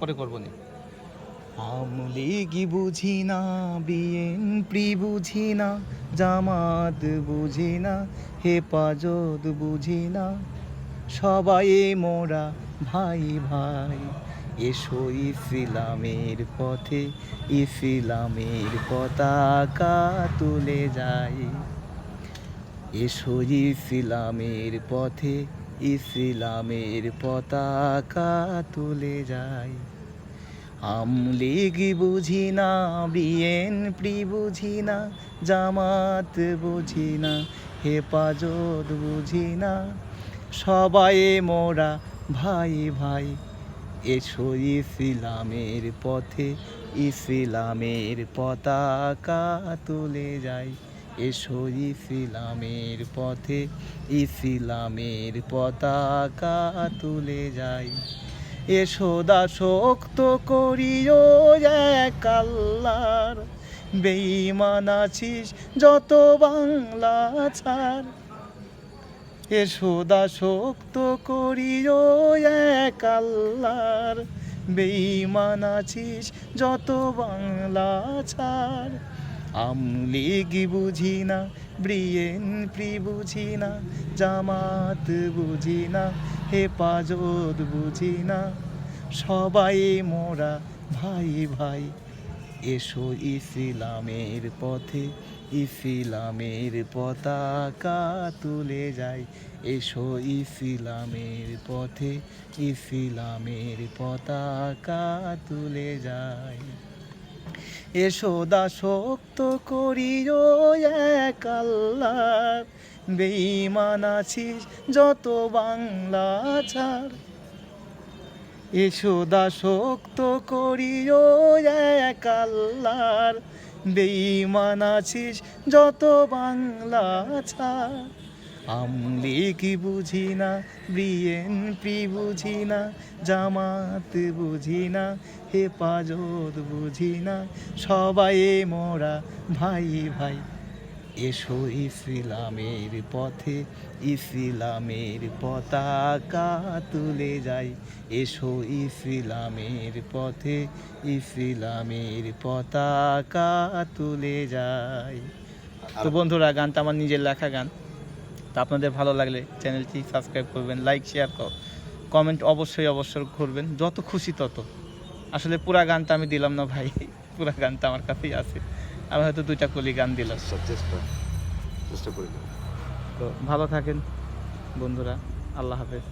পরে করব নি। আমলিগি বুঝি না, বিএনপি বুঝি না, জামাত বুঝি না, হেফাজত বুঝি না। সবাই মোরা ভাই ভাই, এসো ইসলামের পথে, ইসলামের পতাকা তুলে যাই। এসো ইসলামের পথে ইসলামের পতাকা তুলে যাই। আমলিগ বুঝি না, বিএনপি বুঝি না, জামাত বুঝি না, হেফাজত বুঝি না। সবাই মোরা ভাই ভাই, এসো ইসলামের পথে, ইসলামের পতাকা তুলে যাই। এসো ইসলামের পথে, ইসলামের পতাকা তুলে যাই। এসো দাসক্ত করিও এক আল্লাহর, বেঈমান আছিস যত বাংলা ছাড় এসো দাসক্ত করিও এক আল্লাহর, বেঈমান আছিস যত বাংলা ছাড় আমলিগি বুঝি না? বিএনপি বুঝি না? জামাত বুঝি না? হেফাজত বুঝি না? সবাই মোরা ভাই ভাই। এসো ইসলামের পথে, ইসলামের পতাকা তুলে যাই। এসো ইসলামের পথে, ইসলামের পতাকা তুলে যাই। এসো দাসক্ত করিও এক বেঈমান আছিস যত বাংলা ছাড়। এসো দাসক্ত করিও এক আল্লাহর বেঈমান আছিস যত বাংলা ছাড়। আমলিকি বুঝি না বিএনপি বুঝি না, জামাত বুঝি না, হেফাজত বুঝি না, সবাই মোরা ভাই ভাই। এসো ইসলামের পথে, ইসলামের পতাকা তুলে যাই। এসো ইসলামের পথে, ইসলামের পতাকা তুলে যাই। তো বন্ধুরা, গানটা আমার নিজের লেখা গান। তা আপনাদের ভালো লাগলে চ্যানেলটি সাবস্ক্রাইব করবেন লাইক শেয়ার কর। কমেন্ট অবশ্যই অবশ্যই করবেন যত খুশি তত। আসলে পুরা গানটা আমি দিলাম না ভাই পুরা গানটা আমার কাছেই আছে। আমি হয়তো দুইটা কলি গান দিলাম। চেষ্টা চেষ্টা করি। তো ভালো থাকেন বন্ধুরা আল্লাহ হাফেজ।